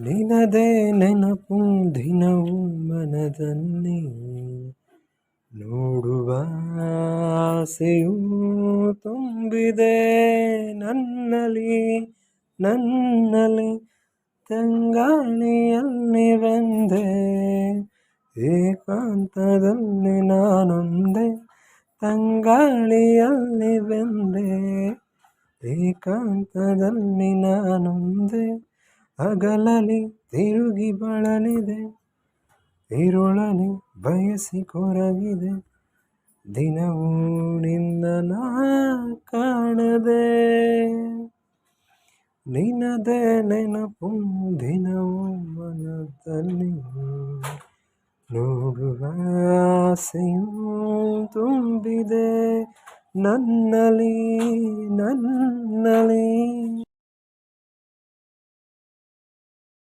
ನಿನದೇ ನೆನಪು ದಿನವು ಮನದಲ್ಲಿ ನೋಡುವ ಆಸೆಯೂ ತುಂಬಿದೆ ನನ್ನಲಿ ನನ್ನಲಿ ತಂಗಾಳಿಯಲ್ಲಿ ಬಂದೆ. ಏಕಾಂತದಲ್ಲಿ ನಾನೊಂದೆ, ತಂಗಾಳಿಯಲ್ಲಿ ಬೆಂದೆ. ಏಕಾಂತದಲ್ಲಿ ನಾನೊಂದೇ ಅಗಲಲಿ ತಿರುಗಿ ಬಳಲಿದೆ, ಇರುಳಲಿ ಬಯಸಿ ಕೊರಗಿದೆ. ದಿನವೂ ನಿನ್ನ ಕಾಣದೆ. ನಿನ್ನದೇ ನೆನಪು ದಿನವೂ ಮನದಲ್ಲಿ. ನೋಡುವ ತುಂಬಿದೆ ನನ್ನಲಿ ನನ್ನಲಿ